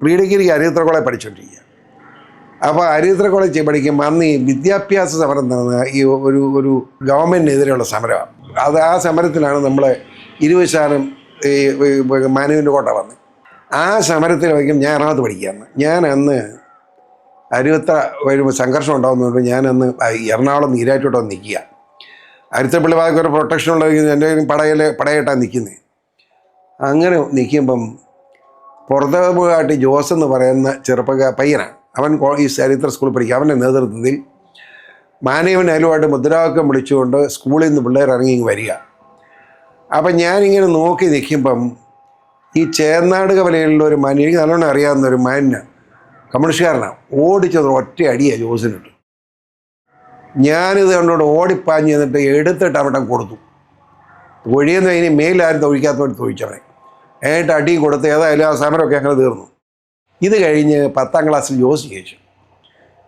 Pre ഡിഗ്രിക്ക് അരിയത്ര college പഠിച്ചുകൊണ്ടിരിക്കുക അപ്പോൾ അരിയത്ര college പഠിക്കുമ്പോൾ അന്ന് ഈ വിദ്യാഭ്യാസ സമരം നടന്ന ഈ ഒരു ഒരു ഗവൺമെന്റിനെതിരെയുള്ള സമരമാണ് അത് ആ സമരത്തിലാണ് നമ്മൾ ഇരുപത് ശതമാനം ഈ മാനുവിന്റെ കോട്ട വന്നത്. ആ സമരത്തിൽ വയ്ക്കും ഞാൻ എറണാകുളത്ത് പഠിക്കുകയാണ് ഞാൻ അന്ന് അരുവത്ര വരുമ്പോൾ സംഘർഷം ഉണ്ടാകുന്നതുകൊണ്ട് അന്ന് എറണാകുളം നീരാറ്റോട്ട് വന്ന് നിൽക്കുക. അരുത്തപ്പള്ളി ഭാഗത്ത് ഒരു പ്രൊട്ടക്ഷൻ ഉള്ളത് എന്റെ പടയിൽ പടയായിട്ടാണ് നിൽക്കുന്നത് അങ്ങനെ നിൽക്കുമ്പം പുറത്തുകാട്ടി ജോസ് എന്ന് പറയുന്ന ചെറുപ്പക്കാർ പയ്യനാണ്. അവൻ ഈ ചരിത്ര സ്കൂളിൽ പഠിക്കുക. അവന്റെ നേതൃത്വത്തിൽ മാനേവൻ അയലുമായിട്ട് മുദ്രാവാക്യം വിളിച്ചുകൊണ്ട് സ്കൂളിൽ നിന്ന് പിള്ളേർ ഇറങ്ങി വരിക. അപ്പം ഞാനിങ്ങനെ നോക്കി നിൽക്കുമ്പം ഈ ചേർനാട് കവലയിലുള്ള ഒരു മാൻ എനിക്ക് നല്ലോണം അറിയാവുന്ന ഒരു മാനിന് കമ്മ്യൂണിസ്റ്റുകാരനാണ്. ഓടിച്ചത് ഒറ്റ അടിയാണ് ജോസിനിട്ട് ഞാനിത് കണ്ടോണ്ട് ഓടിപ്പാഞ്ഞ് എന്നിട്ട് എടുത്തിട്ട് അവിടെ കൊടുത്തു. ഒഴിയുന്ന അതിന് മേലാരും തൊഴിക്കാത്തവർ തൊഴിച്ചവനെ ഏട്ട് അടിയും കൊടുത്ത് ഏതായാലും ആ സമരമൊക്കെ അങ്ങനെ തീർന്നു. ഇത് കഴിഞ്ഞ് പത്താം ക്ലാസ്സിൽ ജോസ് ജയിച്ചു.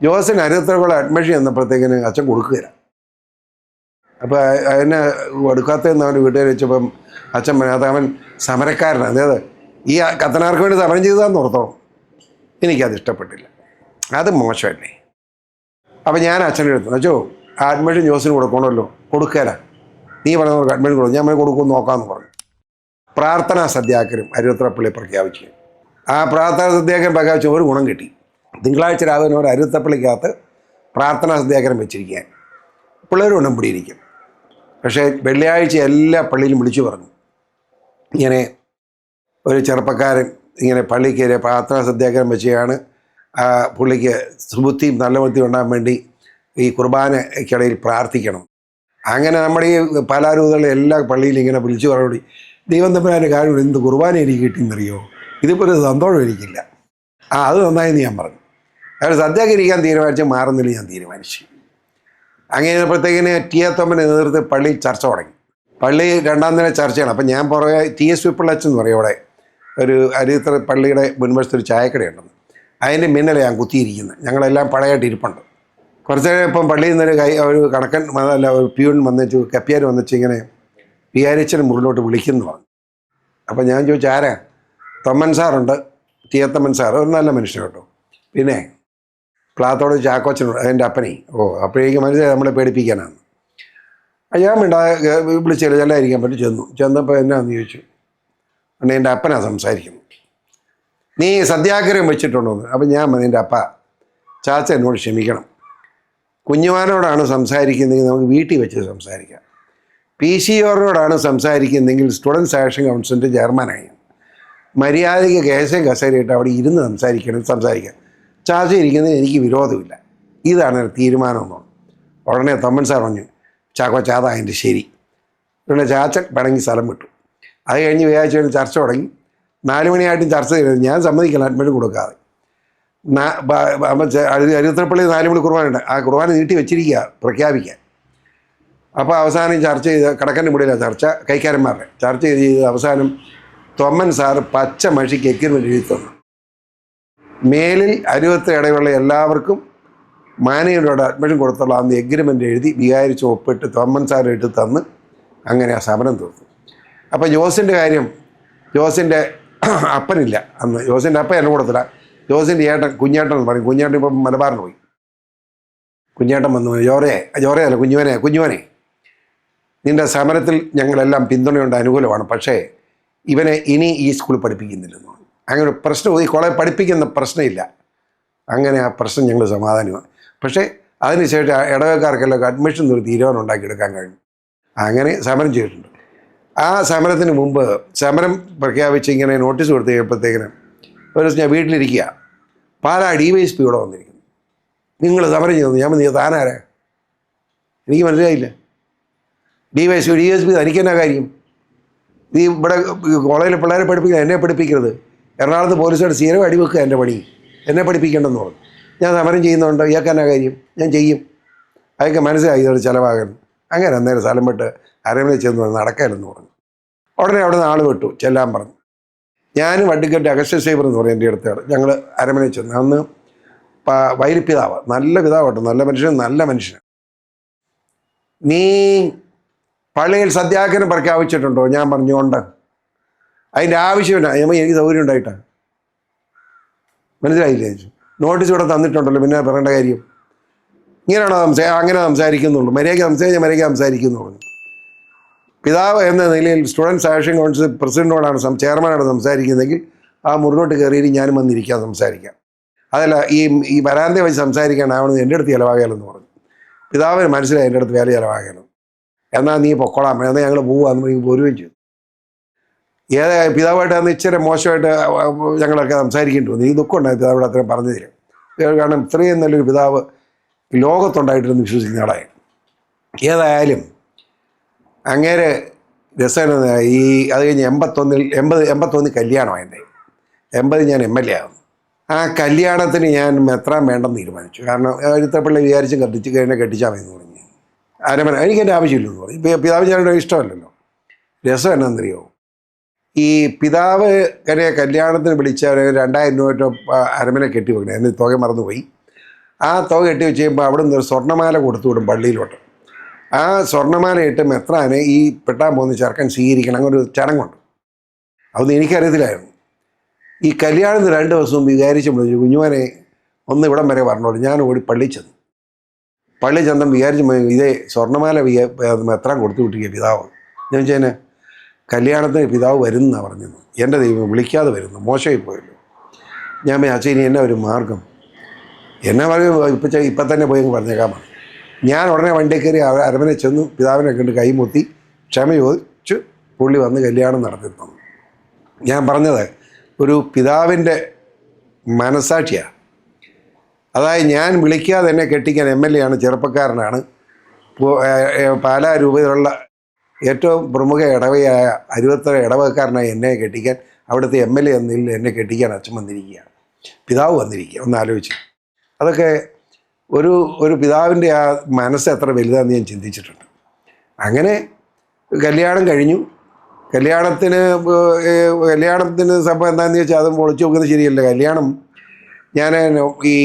ജോസിന് അരുത്തരകുളം അഡ്മിഷൻ ചെന്നപ്പോഴത്തേക്കിന് അച്ഛൻ കൊടുക്കുകയില്ല. അപ്പോൾ അതിനെ കൊടുക്കാത്തതെന്ന് അവന്റെ വീട്ടുകാർ വെച്ചപ്പം അച്ഛൻ പറഞ്ഞു, അത് അവൻ സമരക്കാരനാണ് അതായത് ഈ കത്തനാർക്ക് വേണ്ടി സമരം ചെയ്തതാന്ന് ഓർത്തോളം. എനിക്കത് ഇഷ്ടപ്പെട്ടില്ല. അത് മോശമല്ലേ? അപ്പം ഞാൻ അച്ഛന്റെ എടുത്തു. അച്ഛോ അഡ്മിഷൻ ജോസിന് കൊടുക്കണമല്ലോ. കൊടുക്കാനാ നീ പറഞ്ഞവർക്ക് അഡ്മിഷൻ കൊടുക്കും. ഞാൻ കൊടുക്കും നോക്കാമെന്ന് പറഞ്ഞു. പ്രാർത്ഥനാ സത്യാഗ്രഹം അരുത്തപ്പള്ളി പ്രഖ്യാപിച്ചു ആ പ്രാർത്ഥനാ സത്യാഗ്രഹം പ്രഖ്യാപിച്ച ഒരു ഗുണം കിട്ടി. തിങ്കളാഴ്ച രാവിലെ ഒരു അരുവത്തപ്പള്ളിക്കകത്ത് പ്രാർത്ഥനാ സത്യാഗ്രഹം വെച്ചിരിക്കാൻ പിള്ളേർ ഉണ്ണം പിടിയിരിക്കും. പക്ഷേ വെള്ളിയാഴ്ച എല്ലാ പള്ളിയിലും വിളിച്ചു പറഞ്ഞു. ഇങ്ങനെ ഒരു ചെറുപ്പക്കാരൻ ഇങ്ങനെ പള്ളിക്ക് പ്രാർത്ഥനാ സത്യാഗ്രഹം വെച്ചാണ് ആ പുള്ളിക്ക് സുബുദ്ധിയും നല്ല ബുദ്ധിയും ഉണ്ടാകാൻ വേണ്ടി ഈ കുർബാനയ്ക്കിടയിൽ പ്രാർത്ഥിക്കണം. അങ്ങനെ നമ്മുടെ ഈ പലാരൂതകളിൽ എല്ലാ പള്ളിയിലും ഇങ്ങനെ വിളിച്ചു പറയോടി ദൈവം തമ്മിലാന്റെ കാര്യം എന്ത് കുർബാന എനിക്ക് കിട്ടിയെന്നറിയോ? ഇതിപ്പോൾ ഒരു സന്തോഷം എനിക്കില്ല. ആ അത് നന്നായെന്ന് ഞാൻ പറഞ്ഞു. അയാൾ സത്യാഗ്രഹിക്കാൻ തീരുമാനിച്ച് മാറുന്നില്ല ഞാൻ തീരുമാനിച്ചു. അങ്ങനെ ടി എ തോമന്റെ നേതൃത്വത്തിൽ പള്ളി ചർച്ച തുടങ്ങി. പള്ളി രണ്ടാം ദിന ചർച്ചയാണ്. അപ്പം ഞാൻ പുറകെ ടി എസ് വിപ്പിളച്ച് എന്ന് പറയും അവിടെ. ഒരു അരിത്ര പള്ളിയുടെ മുൻവശത്തൊരു ചായക്കടയുണ്ടെന്ന് അതിന്റെ മിന്നലെ ഞാൻ കുത്തിയിരിക്കുന്നത് ഞങ്ങളെല്ലാം പഴയായിട്ട് ഇരിപ്പുണ്ട്. കുറച്ച് ഇപ്പം പള്ളിയിൽ നിന്നൊരു കൈ ഒരു കണക്കൻ അല്ല ഒരു പ്യൂൺ വന്നിച്ചു കപ്പിയാർ വന്നിച്ച് ഇങ്ങനെ പിയാരിച്ചൻ മുകളിലോട്ട് വിളിക്കുന്നു പറഞ്ഞു അപ്പം ഞാൻ ചോദിച്ചു ആരാ? Thomman സാറുണ്ട്. T A Thomman sir. ഒരു നല്ല മനുഷ്യൻ കേട്ടോ. പിന്നെ പ്ലാത്തോട് ചാക്കോച്ചനുണ്ട് എന്റെ അപ്പനെ? ഓ അപ്പോഴേക്കും മനസ്സിലായി നമ്മളെ പേടിപ്പിക്കാനാണ്. ഞാൻ വേണ്ട വിളിച്ചില്ല ചെല്ലായിരിക്കാൻ പറ്റി. ചെന്നു. ചെന്നപ്പോൾ എന്നാന്ന് ചോദിച്ചു അണ്ണ എന്റെ അപ്പനാ സംസാരിക്കുന്നു നീ സത്യാഗ്രഹം വെച്ചിട്ടുണ്ടോ? എന്ന് അപ്പം ഞാൻ എന്റെ അപ്പ ചാച്ച എന്നോട് ക്ഷമിക്കണം. കുഞ്ഞുമാനോടാണ് സംസാരിക്കുന്നതെങ്കിൽ നമുക്ക് വീട്ടിൽ വെച്ച് സംസാരിക്കാം. പി സി ഓറിനോടാണ് സംസാരിക്കുന്നതെങ്കിൽ സ്റ്റുഡൻസ് ആക്ഷൻ കൗൺസിലിന്റെ ചെയർമാനായി. മര്യാദയ്ക്ക് കേശം കസേരയിട്ട് അവിടെ ഇരുന്ന് സംസാരിക്കണം സംസാരിക്കാം. ചാർജ് ഇരിക്കുന്നതിന് എനിക്ക് വിരോധമില്ല. ഇതാണ് തീരുമാനം എന്നുള്ളത് ഉടനെ തമ്മൻ സാർ പറഞ്ഞു ചാക്കോ ചാത അതിന്റെ ശരി. പിന്നെ ചാച്ചൻ പിണങ്ങി സ്ഥലം വിട്ടു. അത് കഴിഞ്ഞ് വ്യാഴ്ച ചർച്ച തുടങ്ങി. നാല് മണിയായിട്ടും ചർച്ച ചെയ്തത് ഞാൻ സമ്മതിക്കില്ല അഡ്മിറ്റ് കൊടുക്കാതെ. നാ- ബ- ബ- അപ്പം ചെ- അരു- അരുത്തപ്പള്ളി നാല് മണി കുർബാനുണ്ട് ആ കുർബാന നീട്ടി വെച്ചിരിക്കുക പ്രഖ്യാപിക്കാൻ. അപ്പോൾ അവസാനം ചർച്ച ചെയ്ത് കടക്കന്റെ മുടിയിലാണ് ചർച്ച കൈക്കാരന്മാരുടെ ചർച്ച ചെയ്ത് ചെയ്ത് അവസാനം തൊമ്മൻ സാർ പച്ച മഷിക്ക് എഗ്രിമെന്റ് എഴുതി തന്നു. മേലിൽ അരുവത്ത് ഇടയുള്ള എല്ലാവർക്കും മാനേജരോട് അഡ്മിഷൻ കൊടുത്തുള്ള അന്ന് എഗ്രിമെന്റ് എഴുതി വികാരിച്ച് ഒപ്പിട്ട് തൊമ്മൻ സാർ ഇട്ട് തന്ന് അങ്ങനെ ആ സമരം തീർത്തു. അപ്പോൾ ജോസിന്റെ കാര്യം ജോസിന്റെ അപ്പനില്ല അന്ന്. ജോസിന്റെ അപ്പൻ എന്നെ കൊടുത്തില്ല. ജോസിന്റെ ഏട്ടൻ കുഞ്ഞേട്ടൻ എന്ന് പറയും. കുഞ്ഞേട്ടൻ ഇപ്പം മലബാറിന് പോയി. കുഞ്ഞേട്ടൻ വന്നു. ജോറയെ ജോറയല്ല കുഞ്ഞുവനെ കുഞ്ഞുവനെ നിന്റെ സമരത്തിൽ ഞങ്ങളെല്ലാം പിന്തുണയുണ്ട് അനുകൂലമാണ്. പക്ഷേ ഇവനെ ഇനി ഈ സ്കൂളിൽ പഠിപ്പിക്കുന്നില്ലെന്ന് അങ്ങനെ ഒരു പ്രശ്നം ഈ കോളേജ് പഠിപ്പിക്കുന്ന പ്രശ്നമില്ല. അങ്ങനെ ആ പ്രശ്നം ഞങ്ങൾ സമാധാനമാണ് പക്ഷേ അതിനുശേഷം ഇടവക്കാർക്കെല്ലാം അഡ്മിഷൻ ഒരു തീരുമാനം ഉണ്ടാക്കിയെടുക്കാൻ കഴിഞ്ഞു. അങ്ങനെ സമരം ചെയ്തിട്ടുണ്ട്. ആ സമരത്തിന് മുമ്പ് സമരം പ്രഖ്യാപിച്ച് ഇങ്ങനെ നോട്ടീസ് കൊടുത്ത് കഴിയുമ്പോഴത്തേക്കിനും ഒരു ദിവസം ഞാൻ വീട്ടിലിരിക്കുക. Pala D Y S P ഇവിടെ വന്നിരിക്കുന്നു. നിങ്ങൾ സമരം ചെയ്യുന്നു ഞാൻ താനാരാ? എനിക്ക് മനസ്സിലായില്ല. D Y P D S P തനിക്ക് എന്നാ കാര്യം? നീ ഇവിടെ കോളേജിലെ പിള്ളേരെ പഠിപ്പിക്കുക എന്നെ പഠിപ്പിക്കരുത്. എറണാകുളത്ത് പോലീസുകാർ സ്ഥിരം അടിവെക്കുക എന്റെ പണി. എന്നെ പഠിപ്പിക്കേണ്ടെന്ന് പറഞ്ഞു. ഞാൻ സമരം ചെയ്യുന്നുണ്ട്. ഇയാൾക്ക് എന്നാ കാര്യം? ഞാൻ ചെയ്യും. അതൊക്കെ മനസ്സിലായി ഇതോട് ചിലവാകണം അങ്ങനെ അന്നേരം സ്ഥലം വിട്ട് അരമന ചെന്ന് നടക്കാനെന്ന് പറഞ്ഞു. ഉടനെ അവിടെ നിന്ന് ആൾ വിട്ടു ചെല്ലാൻ പറഞ്ഞു. ഞാനും വണ്ടിക്കന്റെ അഗസ്റ്റ് സേബർ എന്ന് പറയും എന്റെ അടുത്ത് ഞങ്ങൾ അരമനയിൽ ചെന്ന് അന്ന് വൈരപ്പിതാവ് നല്ല നല്ല പിതാവട്ടോ നല്ല മനുഷ്യൻ നല്ല മനുഷ്യൻ. നീ പള്ളിയിൽ സത്യാഗ്രഹം പ്രഖ്യാപിച്ചിട്ടുണ്ടോ? ഞാൻ പറഞ്ഞുകൊണ്ട്. അതിന്റെ ആവശ്യമില്ല. പറഞ്ഞു, എനിക്ക് സൗകര്യം ഉണ്ടായിട്ടാണ് മനസ്സിലായില്ലേ? നോട്ടീസ് ഇവിടെ തന്നിട്ടുണ്ടല്ലോ പിന്നെ പറയേണ്ട കാര്യം. ഇങ്ങനെയാണോ സംസാ അങ്ങനെ സംസാരിക്കുന്നുള്ളൂ. മര്യാദയ്ക്ക് സംസാരിച്ചാൽ മര്യാദയ്ക്ക് സംസാരിക്കുന്നു പറഞ്ഞു. പിതാവ് എന്ന നിലയിൽ സ്റ്റുഡൻസ് ആക്ഷൻ കൗൺസിൽ പ്രസിഡന്റോടാണ് സം ചെയർമാനാണ് സംസാരിക്കുന്നതെങ്കിൽ ആ മുറിലോട്ട് കയറിയിട്ട് ഞാനും വന്നിരിക്കാം സംസാരിക്കാം. അതല്ല ഈ ഈ വരാന്ത വെച്ച് സംസാരിക്കാനാവണമെന്ന് എന്റെ അടുത്ത് ചിലവാകലെന്ന് പറഞ്ഞു. പിതാവിന് മനസ്സിലായി എന്റെ അടുത്ത് വേല ചിലവാകണം എന്നാൽ നീ പൊക്കോളാം. എന്നാൽ ഞങ്ങൾ പോവാന്ന് പറഞ്ഞ് പോരുകയും ചെയ്തു. ഏത് പിതാവായിട്ട് അന്ന് ഇച്ചിരി മോശമായിട്ട് ഞങ്ങളൊക്കെ സംസാരിക്കേണ്ടി വന്നു. ഈ ദുഃഖമുണ്ടായി പിതാവോട് അത്രയും പറഞ്ഞു തരും. കാരണം ഇത്രയും നല്ലൊരു പിതാവ് ലോകത്തുണ്ടായിട്ടിരുന്ന് വിശ്വസിക്കുന്ന ആളായി. ഏതായാലും അങ്ങേരെ രസകര ഈ അത് കഴിഞ്ഞ് എൺപത്തൊന്നിൽ എൺപത് എൺപത്തൊന്നിൽ കല്യാണമാണ് എന്റെ. എൺപത് ഞാൻ എം എൽ എ ആകുന്നു ആ കല്യാണത്തിന് ഞാൻ എത്രാൻ വേണ്ടെന്ന് തീരുമാനിച്ചു. കാരണം ഒരുത്തപ്പിള്ളി വിചാരിച്ചും കത്തിച്ച് കഴിഞ്ഞാൽ കെട്ടിച്ചാൽ മതി എന്ന് പറഞ്ഞു. അരമന എനിക്ക് എന്റെ ആവശ്യമില്ലെന്ന് പറയും. പിതാവ് ഞാനുടെ ഇഷ്ടമല്ലല്ലോ. രസം എന്നാന്നറിയോ ഈ പിതാവ് എന്നെ കല്യാണത്തിന് വിളിച്ച ഒരു രണ്ടായിരം രൂപ അരമന കെട്ടി വെക്കണം. എന്നെ തുക മറന്നുപോയി. ആ തുക കെട്ടി വെച്ച് കഴിയുമ്പോൾ അവിടെ നിന്ന് ഒരു സ്വർണമാല കൊടുത്തു വിടും പള്ളിയിലോട്ട്. ആ സ്വർണമാല ഇട്ട് മെത്രാനെ ഈ പെട്ടാൻ പോകുന്ന ചെറുക്കൻ സ്വീകരിക്കണം. അങ്ങനെ ഒരു ചടങ്ങുണ്ട്. അതൊന്നും എനിക്കറിയത്തില്ലായിരുന്നു. ഈ കല്യാണത്തിന് രണ്ട് ദിവസം വിചാരിച്ച് വിളിച്ചു കുഞ്ഞുമാനെ ഒന്ന് ഇവിടം വരെ പറഞ്ഞോളൂ ഞാൻ ഓടി പള്ളി ചെന്നു. പള്ളി ചന്തം വിചാരിച്ച് ഇതേ സ്വർണമാല എത്ര കൊടുത്തു വിട്ടിക്കുക പിതാവ്. ഞാൻ വെച്ചാൽ കല്യാണത്തിന് പിതാവ് വരുന്നാണ് പറഞ്ഞത് എന്റെ ദൈവം വിളിക്കാതെ വരുന്നു. മോശമായി പോയല്ലോ. ഞാൻ അച്ഛൻ ഇനി എന്നാ ഒരു മാർഗം? എന്നെ പറയും ഇപ്പം ഇപ്പം തന്നെ പോയി പറഞ്ഞേക്കാൻ പറഞ്ഞു. ഞാൻ ഉടനെ വണ്ടി കയറി അരമനെ ചെന്നു പിതാവിനെ കണ്ട് കൈമുത്തി ക്ഷമ ചോദിച്ചു പുള്ളി വന്ന് കല്യാണം നടത്തി തന്നു ഞാൻ പറഞ്ഞത് ഒരു പിതാവിന്റെ മനസാക്ഷിയാണ് അതായത് ഞാൻ വിളിക്കാതെ തന്നെ കെട്ടിക്കാൻ എം എൽ എ ആണ് ചെറുപ്പക്കാരനാണ്. പാലാ രൂപയിലുള്ള ഏറ്റവും പ്രമുഖ ഇടവയായ അരുപത്തര ഇടവക്കാരനായി എന്നെ കെട്ടിക്കാൻ അവിടുത്തെ എം എൽ എ എന്നതിൽ എന്നെ കെട്ടിക്കാൻ അച്ഛൻ വന്നിരിക്കുകയാണ്. പിതാവ് വന്നിരിക്കുക ഒന്ന് ആലോചിച്ച്. അതൊക്കെ ഒരു ഒരു പിതാവിന്റെ ആ മനസ്സ് എത്ര വലുതാണെന്ന് ഞാൻ ചിന്തിച്ചിട്ടുണ്ട്. അങ്ങനെ കല്യാണം കഴിഞ്ഞു. കല്യാണത്തിന് കല്യാണത്തിന് സംഭവം എന്താണെന്ന് ചോദിച്ചാൽ അതും പൊളിച്ചു നോക്കുന്നത് ശരിയല്ല. കല്യാണം ഞാൻ ഈ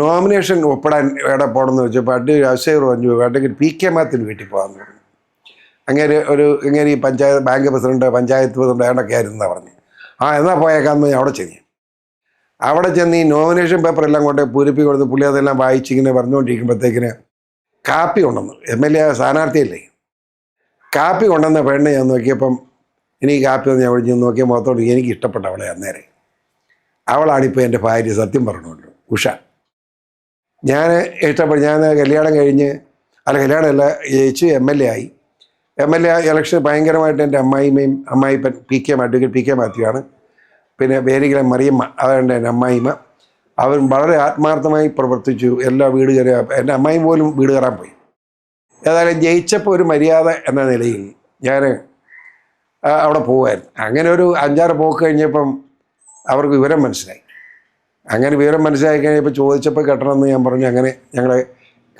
നോമിനേഷൻ ഒപ്പിടാൻ എവിടെ പോകണമെന്ന് വെച്ചപ്പോൾ അടി അശേർ പറഞ്ഞു വേണ്ടെങ്കിൽ പി കെ മാത്തിന് വീട്ടിൽ പോകാമെന്ന് പറഞ്ഞു. അങ്ങനെ ഒരു ഇങ്ങനെ ഈ panchayat bank president panchayat president ആയിരുന്നു ആയിരുന്നാ പറഞ്ഞു. ആ എന്നാ പോയേക്കാന്ന് ഞാൻ അവിടെ ചെന്നു. അവിടെ ചെന്ന് ഈ നോമിനേഷൻ പേപ്പർ എല്ലാം കൊണ്ട് പൂരിപ്പി കൊടുത്ത് പുള്ളി അതെല്ലാം വായിച്ചിങ്ങനെ പറഞ്ഞുകൊണ്ടിരിക്കുമ്പോഴത്തേക്കിന് കാപ്പി കൊണ്ടുവന്നു. എം എൽ എ സ്ഥാനാർത്ഥിയല്ലേ. കാപ്പി കൊണ്ടുവന്ന പെണ്ണ് ഞാൻ നോക്കിയപ്പം എനിക്ക് കാപ്പി ഒന്ന് ഞാൻ വിളിച്ച് നോക്കിയ മുഖത്തോട് എനിക്ക് ഇഷ്ടപ്പെട്ട അവളെ അന്നേരം. അവളാണിപ്പോൾ എന്റെ ഭാര്യ സത്യം പറഞ്ഞുകൊണ്ട്. ഉഷ. ഞാൻ ഏറ്റപ്പോൾ ഞാൻ കല്യാണം കഴിഞ്ഞ് അല്ല കല്യാണമല്ല ജയിച്ച് എം എൽ എ ആയി. എം എൽ എ ഇലക്ഷൻ ഭയങ്കരമായിട്ട് എന്റെ അമ്മായിമ്മയും അമ്മായിപ്പൻ P K advocate P K Mathew ആണ്. പിന്നെ വേരികല മറിയമ്മ അതാണ് എന്റെ അമ്മായിമ്മ. അവർ വളരെ ആത്മാർത്ഥമായി പ്രവർത്തിച്ചു. എല്ലാ വീട് കയറിയ എന്റെ അമ്മായി പോലും വീട് കയറാൻ പോയി. ഏതായാലും ജയിച്ചപ്പോൾ ഒരു മര്യാദ എന്ന നിലയിൽ ഞാൻ അവിടെ പോകുമായിരുന്നു അങ്ങനെ ഒരു അഞ്ചാറ് പോക്ക് കഴിഞ്ഞപ്പം അവർക്ക് വിവരം മനസ്സിലായി. അങ്ങനെ വിവരം മനസ്സിലായി കഴിഞ്ഞപ്പോൾ ചോദിച്ചപ്പോൾ കെട്ടണമെന്ന് ഞാൻ പറഞ്ഞു അങ്ങനെ ഞങ്ങളെ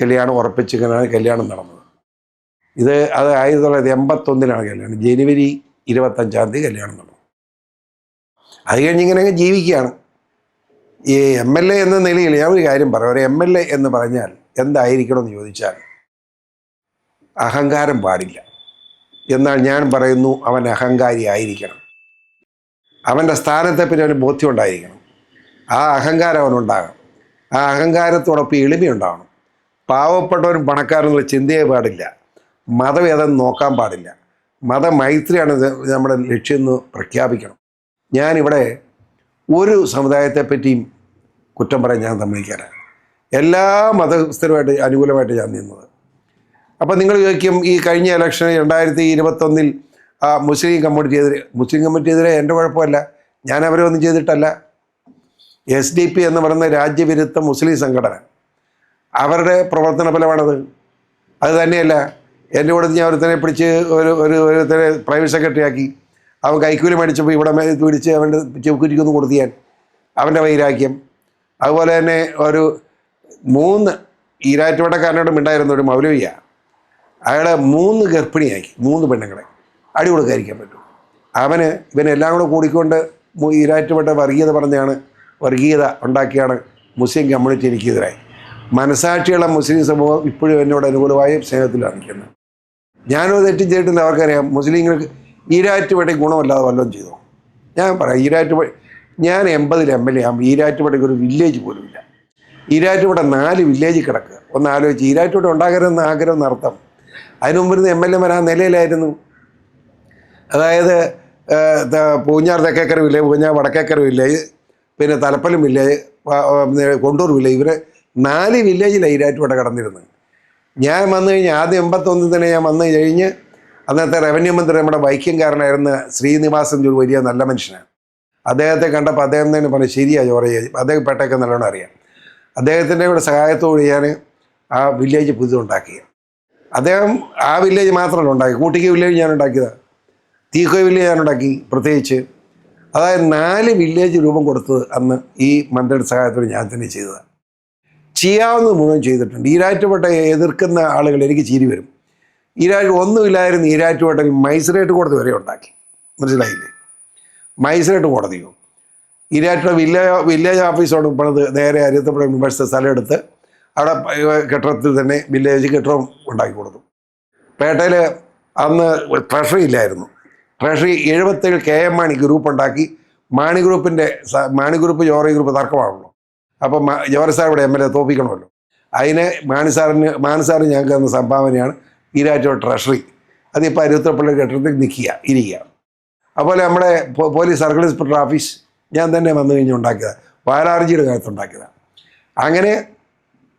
കല്യാണം ഉറപ്പിച്ചിങ്ങനെയാണ് കല്യാണം നടന്നത്. ഇത് അത് ആയിരത്തി തൊള്ളായിരത്തി എൺപത്തൊന്നിലാണ് കല്യാണം ജനുവരി ഇരുപത്തഞ്ചാം തീയതി കല്യാണം നടന്നു. അത് കഴിഞ്ഞ് ഇങ്ങനെ അങ്ങ് ജീവിക്കുകയാണ്. ഈ എം എൽ എ എന്ന നിലയിൽ ഞാൻ ഒരു കാര്യം പറയാം ഒരു എം എൽ എ എന്ന് പറഞ്ഞാൽ എന്തായിരിക്കണമെന്ന് ചോദിച്ചാൽ അഹങ്കാരം പാടില്ല. എന്നാൽ ഞാൻ പറയുന്നു അവൻ അഹങ്കാരി ആയിരിക്കണം അവന്റെ സ്ഥാനത്തെപ്പറ്റി അവന് ബോധ്യം ഉണ്ടായിരിക്കണം. ആ അഹങ്കാരം അവനുണ്ടാകണം. ആ അഹങ്കാരത്തോടൊപ്പം എളിമയുണ്ടാവണം പാവപ്പെട്ടവരും പണക്കാരെന്നുള്ള ചിന്തയെ പാടില്ല. മതവേദം നോക്കാൻ പാടില്ല. മതമൈത്രിയാണ് നമ്മുടെ ലക്ഷ്യം എന്ന് പ്രഖ്യാപിക്കണം. ഞാനിവിടെ ഒരു സമുദായത്തെ സമുദായത്തെപ്പറ്റിയും കുറ്റം പറയാൻ ഞാൻ സമ്മതിക്കാനാണ് എല്ലാ മതസ്ഥരുമായിട്ട് അനുകൂലമായിട്ട് ഞാൻ നിന്നത്. അപ്പം നിങ്ങൾ ചോദിക്കും ഈ കഴിഞ്ഞ ഇലക്ഷൻ രണ്ടായിരത്തി ഇരുപത്തൊന്നിൽ മുസ്ലിം കമ്മ്യൂണിറ്റിയെതിരെ മുസ്ലിം കമ്മ്യൂണിറ്റിയെതിരെ എന്റെ കുഴപ്പമല്ല. ഞാൻ അവരെ ഒന്നും ചെയ്തിട്ടല്ല. എസ് ഡി പി എന്ന് പറയുന്ന രാജ്യവിരുദ്ധ മുസ്ലിം സംഘടന. അവരുടെ പ്രവർത്തന ഫലമാണത്. അത് തന്നെയല്ല എന്റെ കൂടെ ഞാൻ ഒരുത്തനെ പിടിച്ച് ഒരു ഒരു ഒരുത്തനെ പ്രൈവറ്റ് സെക്രട്ടറി ആക്കി അവൻ കൈക്കൂലി മേടിച്ചപ്പോൾ ഇവിടെ പിടിച്ച് അവന്റെ ചെക്കുറ്റിക്കൊന്ന് കൊടുത്തു ഞാൻ അവന്റെ വൈരാഗ്യം. അതുപോലെ തന്നെ ഒരു മൂന്ന് ഈരാറ്റുപടക്കാരനോട് ഉണ്ടായിരുന്ന ഒരു മൗലവിയ. അയാളെ മൂന്ന് ഗർഭിണിയാക്കി മൂന്ന് പെണ്ണുങ്ങളെ അടി കൊടുക്കാതിരിക്കാൻ പറ്റും. അവന് ഇവനെല്ലാം കൂടെ കൂടിക്കൊണ്ട് ഈരാറ്റുവട്ട വർഗീയത പറഞ്ഞാണ് വർഗീയത ഉണ്ടാക്കിയാണ് മുസ്ലിം കമ്മ്യൂണിറ്റി എനിക്കെതിരായി. മനസാക്ഷിയുള്ള മുസ്ലിം സമൂഹം ഇപ്പോഴും എന്നോട് അനുകൂലമായും സ്നേഹത്തിലാണ് നിൽക്കുന്നത് ഞാനോ തെറ്റും ചെയ്തിട്ടില്ല അവർക്കറിയാം. മുസ്ലിങ്ങൾക്ക് ഈരാറ്റുപേട്ട ഗുണമല്ലാതെ വല്ലതും ചെയ്തോ? ഞാൻ പറയാം ഈരാറ്റുപേട്ട ഞാൻ എൺപതിൽ എം എൽ എ ആകുമ്പോൾ ഈരാറ്റുപടയ്ക്ക് ഒരു വില്ലേജ് പോലുമില്ല ഈരാറ്റുപട നാല് വില്ലേജ് കിടക്കുക. ഒന്ന് ആലോചിച്ച് ഈരാറ്റുപട ഉണ്ടാകരുതെന്ന് ആഗ്രഹം നടത്താം അതിനു മുമ്പിരുന്ന് എം എൽ എമാർ ആ നിലയിലായിരുന്നു. അതായത് പൂഞ്ഞാർ തെക്കേക്കര വില്ലേജ് പൂഞ്ഞാർ വടക്കേക്കര വില്ലേജ് പിന്നെ തലപ്പലം വില്ലേജ് കൊണ്ടൂർ വില്ലേജ് ഇവർ നാല് വില്ലേജിലാണ് ഈരാറ്റുപേട്ട കടന്നിരുന്നത് ഞാൻ വന്നു കഴിഞ്ഞ് ആദ്യം എൺപത്തൊന്നിൽ തന്നെ ഞാൻ വന്നു കഴിഞ്ഞ് അന്നത്തെ റവന്യൂ മന്ത്രി നമ്മുടെ വൈക്യംകാരനായിരുന്ന ശ്രീനിവാസൻ ഒരു വലിയ നല്ല മനുഷ്യനാണ്. അദ്ദേഹത്തെ കണ്ടപ്പോൾ അദ്ദേഹം തന്നെ പറഞ്ഞു ശരിയാ ജോറയ്യ അദ്ദേഹം പെട്ടൊക്കെ നല്ലോണം അറിയാം. അദ്ദേഹത്തിന്റെ കൂടെ സഹായത്തോടെ ഞാൻ ആ വില്ലേജ് പുതുണ്ടാക്കി അദ്ദേഹം ആ വില്ലേജ് മാത്രമല്ല ഉണ്ടാക്കി കൂട്ടിക്ക് വില്ലേജ് ഞാൻ ഉണ്ടാക്കിയതാണ് തീക്കോയ് വില്ലേജ് ഞാൻ ഉണ്ടാക്കി പ്രത്യേകിച്ച് അതായത് നാല് വില്ലേജ് രൂപം കൊടുത്തത് അന്ന് ഈ മന്ത്രിയുടെ സഹായത്തോടെ ഞാൻ തന്നെ ചെയ്തതാണ് ചെയ്യാവുന്നത് മുഴുവൻ ചെയ്തിട്ടുണ്ട്. ഈരാറ്റുപേട്ട എതിർക്കുന്ന ആളുകൾ എനിക്ക് ചിരി വരും. ഈരാറ്റ് ഒന്നുമില്ലായിരുന്നു ഈരാറ്റുപേട്ടയിൽ മൈസറേറ്റ് കോടതി വരെ ഉണ്ടാക്കി. മനസ്സിലായില്ലേ? മൈസറേറ്റ് കോടതിയോ ഈരാറ്റുപേട്ട വില്ലേജ് വില്ലേജ് ഓഫീസോട് പണിത് നേരെ അരിയത്തപ്പുഴ യൂണിവേഴ്സിറ്റി സ്ഥലം എടുത്ത് അവിടെ കെട്ടിടത്തിൽ തന്നെ വില്ലേജ് കെട്ടിടം ഉണ്ടാക്കി കൊടുത്തു. പേട്ടയിൽ അന്ന് ട്രഷറി ഇല്ലായിരുന്നു. ട്രഷറി എഴുപത്തേഴ് കെ എം മാണി ഗ്രൂപ്പ് ഉണ്ടാക്കി മാണി ഗ്രൂപ്പിന്റെ മാണി ഗ്രൂപ്പ് ജോറി ഗ്രൂപ്പ് തർക്കമാണല്ലോ. അപ്പം മ- ജോറി സാർ ഇവിടെ എം എൽ എ തോപ്പിക്കണമല്ലോ. അതിന് മാണി സാറിന് ഞങ്ങൾക്ക് തന്ന സംഭാവനയാണ് ഈരാറ്റോ ട്രഷറി. അതിപ്പോൾ അരുത്തപ്പള്ളി കെട്ടിടത്തിൽ നിൽക്കുക ഇരിക്കുക. അതുപോലെ നമ്മുടെ പോലീസ് സർക്കിൾ ഇൻസ്പെക്ടർ ഓഫീസ് ഞാൻ തന്നെ വന്നു കഴിഞ്ഞ് ഉണ്ടാക്കിയതാണ് വാരാർജിയുടെ കാലത്ത് ഉണ്ടാക്കിയതാണ് അങ്ങനെ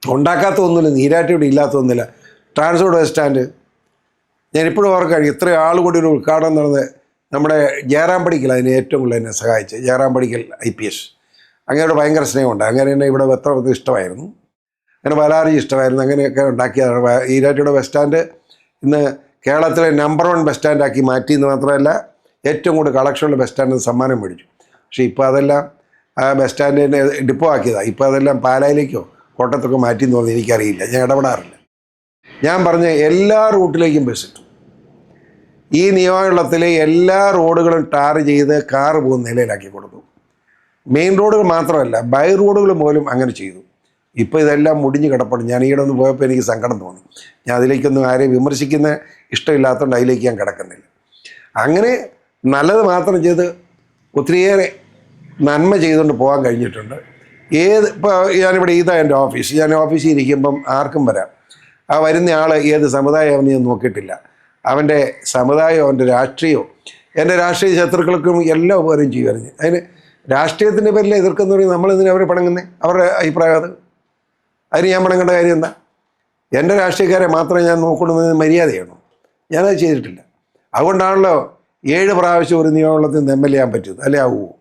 ഉണ്ടാക്കാത്ത ഒന്നുമില്ല നീരാറ്റിവിടെ ഇല്ലാത്ത ഒന്നുമില്ല. ട്രാൻസ്പോർട്ട് ബസ് സ്റ്റാൻഡ് ഞാനിപ്പോഴും ഓർക്കാണ് ഇത്ര ആൾ കൂടി ഒരു ഉദ്ഘാടനം നടന്നത് നമ്മുടെ ജയറാം പടിക്കൽ അതിന് ഏറ്റവും കൂടുതൽ എന്നെ സഹായിച്ച് ജയറാം പടിക്കൽ ഐ പി എസ്. അങ്ങനെയോട് ഭയങ്കര സ്നേഹമുണ്ട്. അങ്ങനെ എന്നെ ഇവിടെ എത്ര ഇഷ്ടമായിരുന്നു. അങ്ങനെ വലാറി ഇഷ്ടമായിരുന്നു. അങ്ങനെയൊക്കെ ഉണ്ടാക്കിയ ഈരാറ്റിയുടെ ബസ് സ്റ്റാൻഡ് ഇന്ന് കേരളത്തിലെ നമ്പർ വൺ ബസ് സ്റ്റാൻഡാക്കി മാറ്റി എന്ന് മാത്രമല്ല ഏറ്റവും കൂടുതൽ കളക്ഷനുള്ള ബസ് സ്റ്റാൻഡിന് സമ്മാനം മേടിച്ചു. പക്ഷേ ഇപ്പോൾ അതെല്ലാം ആ ബസ് സ്റ്റാൻഡിനെ ഡിപ്പോ ആക്കിയതാണ് ഇപ്പോൾ അതെല്ലാം പാലായിലേക്കോ കോട്ടത്തൊക്കെ മാറ്റി എന്ന് പറഞ്ഞാൽ എനിക്കറിയില്ല. ഞാൻ ഇടപെടാറില്ല. ഞാൻ പറഞ്ഞ എല്ലാ റൂട്ടിലേക്കും ബസ് ഇട്ടു ഈ നിയമവെള്ളത്തിലെ എല്ലാ റോഡുകളും ടാർ ചെയ്ത് കാർ പോകുന്ന നിലയിലാക്കി കൊടുത്തു. മെയിൻ റോഡുകൾ മാത്രമല്ല ബൈ റോഡുകൾ പോലും അങ്ങനെ ചെയ്തു. ഇപ്പോൾ ഇതെല്ലാം മുടിഞ്ഞ് കിടപ്പുണ്ട്. ഞാൻ ഈയിടെ ഒന്ന് പോയപ്പോൾ എനിക്ക് സങ്കടം തോന്നി. ഞാൻ അതിലേക്കൊന്നും ആരെയും വിമർശിക്കുന്ന ഇഷ്ടമില്ലാത്തതുകൊണ്ട് അതിലേക്ക് ഞാൻ കിടക്കുന്നില്ല. അങ്ങനെ നല്ലത് മാത്രം ചെയ്ത് ഒത്തിരിയേറെ നന്മ ചെയ്തുകൊണ്ട് പോകാൻ കഴിഞ്ഞിട്ടുണ്ട്. ഏത് ഇപ്പോൾ ഞാനിവിടെ ഇതാ എന്റെ ഓഫീസ്. ഞാൻ ഓഫീസിൽ ഇരിക്കുമ്പം ആർക്കും വരാം. ആ വരുന്ന ആൾ ഏത് സമുദായമാണെന്ന് ഞാൻ നോക്കിയിട്ടില്ല. അവന്റെ സമുദായമോ അവന്റെ രാഷ്ട്രീയമോ എന്റെ രാഷ്ട്രീയ ശത്രുക്കൾക്കും എല്ലാം ഉപകാരം ചെയ്യുമായിരുന്നു അതിന് രാഷ്ട്രീയത്തിന്റെ പേരിൽ എതിർക്കുന്നവർ നമ്മളെന്തിനാ അവരെ പണങ്ങുന്നത് അവരുടെ അഭിപ്രായം അത്. അതിന് ഞാൻ പണങ്ങേണ്ട കാര്യം എന്താ? എന്റെ രാഷ്ട്രീയക്കാരെ മാത്രമേ ഞാൻ നോക്കണമെന്ന് മര്യാദയാണോ? ഞാനത് ചെയ്തിട്ടില്ല. അതുകൊണ്ടാണല്ലോ ഏഴ് പ്രാവശ്യം ഒരു നിയമവെള്ളത്തിൽ നിന്ന് എം എൽ എ ചെയ്യാൻ പറ്റുന്നത് അല്ലേ ആവുമോ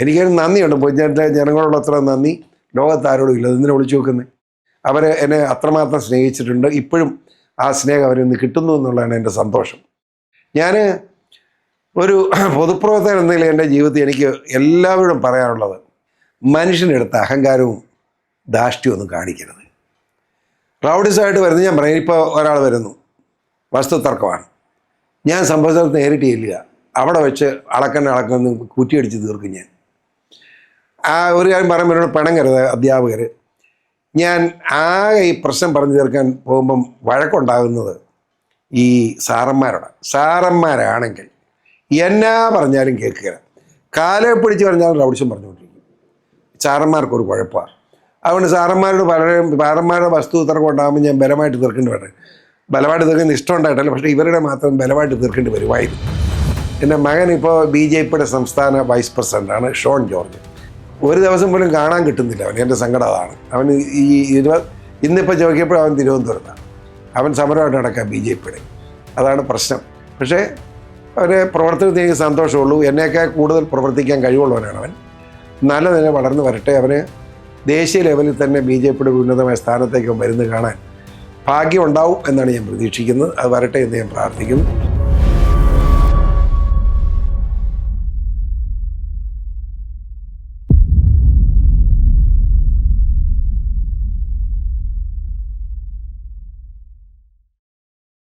എനിക്കൊരു നന്ദിയുണ്ട്. പൊതുജനത്തിലെ ജനങ്ങളോട് അത്ര നന്ദി. ലോകത്താരോടും ഇല്ല. എന്തിനാ വിളിച്ചു നോക്കുന്നത് അവരെ എന്നെ അത്രമാത്രം സ്നേഹിച്ചിട്ടുണ്ട്. ഇപ്പോഴും ആ സ്നേഹം അവരിൽ നിന്ന് കിട്ടുന്നു എന്നുള്ളതാണ് എന്റെ സന്തോഷം. ഞാൻ ഒരു പൊതുപ്രവർത്തകൻ എന്ന നിലയിൽ എന്റെ ജീവിതത്തിൽ എനിക്ക് എല്ലാവരും പറയാനുള്ളത് മനുഷ്യനെടുത്ത അഹങ്കാരവും ധാഷ്ട്യവും ഒന്നും കാണിക്കരുത്. റൗഡിസായിട്ട് വരുന്നത് ഞാൻ പറയും ഇപ്പോൾ ഒരാൾ വരുന്നു വസ്തു തർക്കമാണ്. ഞാൻ സംഭവത്തിനകത്ത് നേരിട്ട് ചെല്ലുക അവിടെ വെച്ച് അളക്കന്നെ അളക്കുന്ന കുറ്റിയടിച്ച് തീർക്കും ഞാൻ. ആ ഒരു കാര്യം പറയുമ്പോൾ എന്നോട് പിണങ്ങരുത് അധ്യാപകർ ഞാൻ ആകെ ഈ പ്രശ്നം പറഞ്ഞു തീർക്കാൻ പോകുമ്പം വഴക്കുണ്ടാകുന്നത് ഈ സാറന്മാരോട്. സാറന്മാരാണെങ്കിൽ എന്നാ പറഞ്ഞാലും കേൾക്കുക കാലെ പിടിച്ച് പറഞ്ഞാലും റൗഡിസം പറഞ്ഞുകൊണ്ടിരിക്കും. സാറന്മാർക്കൊരു കുഴപ്പമാണ് അതുകൊണ്ട് സാറന്മാരോട് പലരും സാറന്മാരുടെ വസ്തു തർക്കം ഉണ്ടാകുമ്പോൾ ഞാൻ ബലമായിട്ട് തീർക്കേണ്ടി വരട്ടെ. ബലമായിട്ട് തീർക്കുന്ന ഇഷ്ടം ഉണ്ടായിട്ടല്ല പക്ഷേ ഇവരുടെ മാത്രം ബലമായിട്ട് തീർക്കേണ്ടി വരുമായിരുന്നു. എന്റെ മകൻ ഇപ്പോൾ ബി ജെ പിയുടെ സംസ്ഥാന വൈസ് പ്രസിഡന്റാണ് ഷോൺ ജോർജ്. ഒരു ദിവസം പോലും കാണാൻ കിട്ടുന്നില്ല അവൻ എന്റെ സങ്കടം അതാണ്. അവൻ ഈ ഇരുപത് ഇന്നിപ്പോൾ ചോദിക്കപ്പോഴും അവൻ തിരുവനന്തപുരത്താണ്. അവൻ സമരമായിട്ട് നടക്കുക ബി ജെ പിയുടെ. അതാണ് പ്രശ്നം. പക്ഷേ അവരെ പ്രവർത്തനത്തിൽ എനിക്ക് സന്തോഷമുള്ളൂ. എന്നേക്കാൾ കൂടുതൽ പ്രവർത്തിക്കാൻ കഴിവുള്ളവനാണ് അവൻ. നല്ല നില വളർന്നു വരട്ടെ. അവന് ദേശീയ ലെവലിൽ തന്നെ ബി ജെ പിയുടെ ഉന്നതമായ സ്ഥാനത്തേക്ക് വരുന്നത് കാണാൻ ഭാഗ്യം ഉണ്ടാവും എന്നാണ് ഞാൻ പ്രതീക്ഷിക്കുന്നത്. അത് വരട്ടെ എന്ന് ഞാൻ പ്രാർത്ഥിക്കുന്നു.